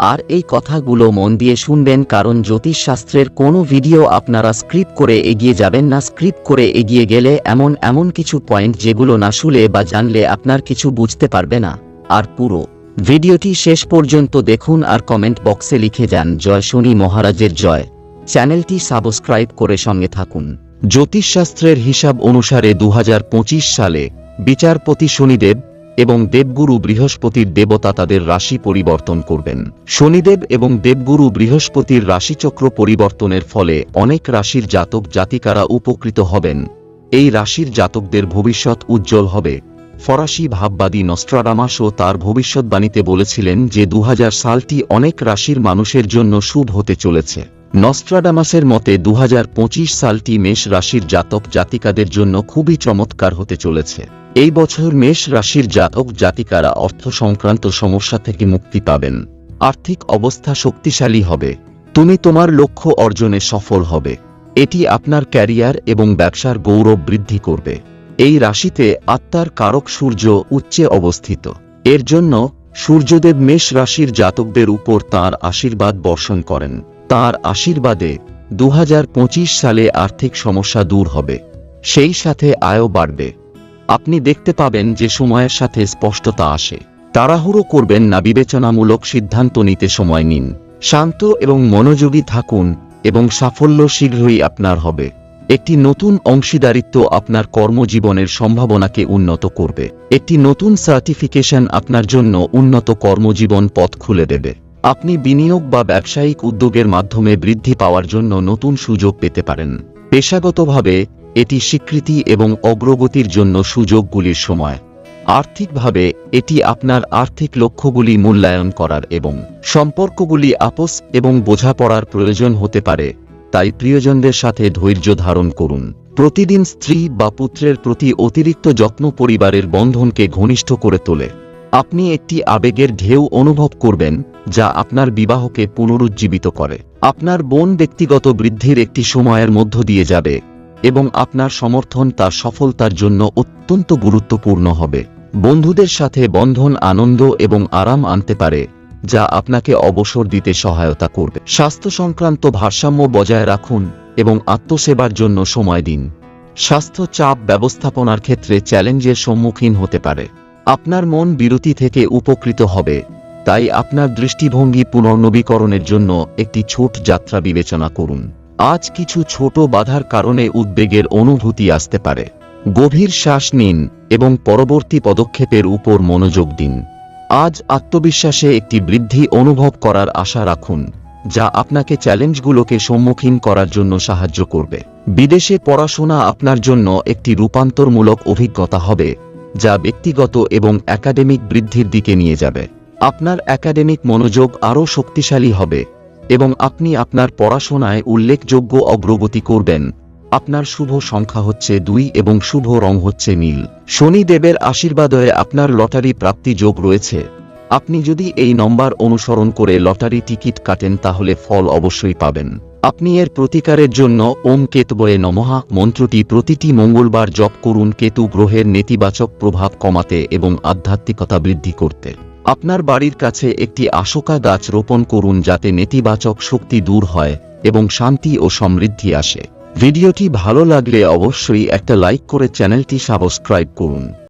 আর এই কথাগুলো মন দিয়ে শুনবেন কারণ জ্যোতিষশাস্ত্রের কোনো ভিডিও আপনারা স্ক্রিপ্ট করে এগিয়ে যাবেন না। স্ক্রিপ্ট করে এগিয়ে গেলে এমন এমন কিছু পয়েন্ট যেগুলো না শুলে বা জানলে আপনার কিছু বুঝতে পারবে না। আর পুরো ভিডিওটি শেষ পর্যন্ত দেখুন আর কমেন্ট বক্সে লিখে যান, জয় শনি মহারাজের জয়। চ্যানেলটি সাবস্ক্রাইব করে সঙ্গে থাকুন। জ্যোতিষশাস্ত্রের হিসাব অনুসারে দু হাজার পঁচিশ সালে বিচারপতি শনিদেব এবং দেবগুরু বৃহস্পতির দেবতা তাদের রাশি পরিবর্তন করবেন। শনিদেব এবং দেবগুরু বৃহস্পতির রাশিচক্র পরিবর্তনের ফলে অনেক রাশির জাতক জাতিকারা উপকৃত হবেন। এই রাশির জাতকদের ভবিষ্যৎ উজ্জ্বল হবে। ফরাসি ভাববাদী নস্ট্রাডামাসও তার ভবিষ্যৎবাণীতে বলেছিলেন যে দু হাজার সালটি অনেক রাশির মানুষের জন্য শুভ হতে চলেছে। নস্ট্রাডামাসের মতে দু হাজার পঁচিশ সালটি মেষ রাশির জাতক জাতিকাদের জন্য খুবই চমৎকার হতে চলেছে। এই বছর মেষ রাশির জাতক জাতিকারা অর্থ সংক্রান্ত সমস্যা থেকে মুক্তি পাবেন। আর্থিক অবস্থা শক্তিশালী হবে। তুমি তোমার লক্ষ্য অর্জনে সফল হবে। এটি আপনার ক্যারিয়ার এবং ব্যবসার গৌরব বৃদ্ধি করবে। এই রাশিতে আত্মার কারক সূর্য উচ্চে অবস্থিত। এর জন্য সূর্যদেব মেষ রাশির জাতকদের উপর তার আশীর্বাদ বর্ষণ করেন। তার আশীর্বাদে দু হাজার পঁচিশ সালে আর্থিক সমস্যা দূর হবে। সেই সাথে আয়ও বাড়বে। আপনি দেখতে পাবেন যে সময়ের সাথে স্পষ্টতা আসে। তাড়াহুড়ো করবেন না, বিবেচনামূলক সিদ্ধান্ত নিতে সময় নিন। শান্ত এবং মনোযোগী থাকুন এবং সাফল্য শীঘ্রই আপনার হবে। একটি নতুন অংশীদারিত্ব আপনার কর্মজীবনের সম্ভাবনাকে উন্নত করবে। একটি নতুন সার্টিফিকেশন আপনার জন্য উন্নত কর্মজীবন পথ খুলে দেবে। আপনি বিনিয়োগ বা ব্যবসায়িক উদ্যোগের মাধ্যমে বৃদ্ধি পাওয়ার জন্য নতুন সুযোগ পেতে পারেন। পেশাগতভাবে, এটি স্বীকৃতি এবং অগ্রগতির জন্য সুযোগগুলির সময়। আর্থিকভাবে, এটি আপনার আর্থিক লক্ষ্যগুলি মূল্যায়ন করার এবং সম্পর্কগুলি আপোষ এবং বোঝাপড়ার প্রয়োজন হতে পারে। তাই প্রিয়জনদের সাথে ধৈর্য ধারণ করুন। প্রতিদিন স্ত্রী বা পুত্রের প্রতি অতিরিক্ত যত্ন পরিবারের বন্ধনকে ঘনিষ্ঠ করে তোলে। আপনি একটি আবেগের ঢেউ অনুভব করবেন যা আপনার বিবাহকে পুনরুজ্জীবিত করে। আপনার বোন ব্যক্তিগত বৃদ্ধির একটি সময়ের মধ্য দিয়ে যাবে, এবং আপনার সমর্থন তার সফলতার জন্য অত্যন্ত গুরুত্বপূর্ণ হবে। বন্ধুদের সাথে বন্ধন, আনন্দ এবং আরাম আনতে পারে, যা আপনাকে অবসর দিতে সহায়তা করবে। স্বাস্থ্য সংক্রান্ত ভারসাম্য বজায় রাখুন এবং আত্মসেবার জন্য সময় দিন। স্বাস্থ্য চাপ ব্যবস্থাপনার ক্ষেত্রে চ্যালেঞ্জের সম্মুখীন হতে পারে। আপনার মন বিরতি থেকে উপকৃত হবে। তাই আপনার দৃষ্টিভঙ্গি পুনর্নবীকরণের জন্য একটি ছোট যাত্রা বিবেচনা করুন। আজ কিছু ছোট বাধার কারণে উদ্বেগের অনুভূতি আসতে পারে। গভীর শ্বাস নিন এবং পরবর্তী পদক্ষেপের উপর মনোযোগ দিন। আজ আত্মবিশ্বাসে একটি বৃদ্ধি অনুভব করার আশা রাখুন, যা আপনাকে চ্যালেঞ্জগুলোকে সম্মুখীন করার জন্য সাহায্য করবে। বিদেশে পড়াশোনা আপনার জন্য একটি রূপান্তরমূলক অভিজ্ঞতা হবে, যা ব্যক্তিগত এবং একাডেমিক বৃদ্ধির দিকে নিয়ে যাবে। আপনার একাডেমিক মনোযোগ আরও শক্তিশালী হবে এবং আপনি আপনার পড়াশোনায় উল্লেখযোগ্য অগ্রগতি করবেন। আপনার শুভ সংখ্যা হচ্ছে দুই এবং শুভ রং হচ্ছে নীল। শনিদেবের আশীর্বাদয়ে আপনার লটারি প্রাপ্তি যোগ রয়েছে। আপনি যদি এই নম্বর অনুসরণ করে লটারি টিকিট কাটেন তাহলে ফল অবশ্যই পাবেন। আপনি এর প্রতিকারের জন্য ওম কেতবয়ে নমহা মন্ত্রটি প্রতিটি মঙ্গলবার জপ করুন। কেতু গ্রহের নেতিবাচক প্রভাব কমাতে এবং আধ্যাত্মিকতা বৃদ্ধি করতে। আপনার বাড়ির কাছে একটি আশোকা গাছ রোপণ করুন যাতে নেতিবাচক শক্তি দূর হয় এবং শান্তি ও সমৃদ্ধি আসে। ভিডিওটি ভালো লাগলে অবশ্যই একটা লাইক করে চ্যানেলটি সাবস্ক্রাইব করুন।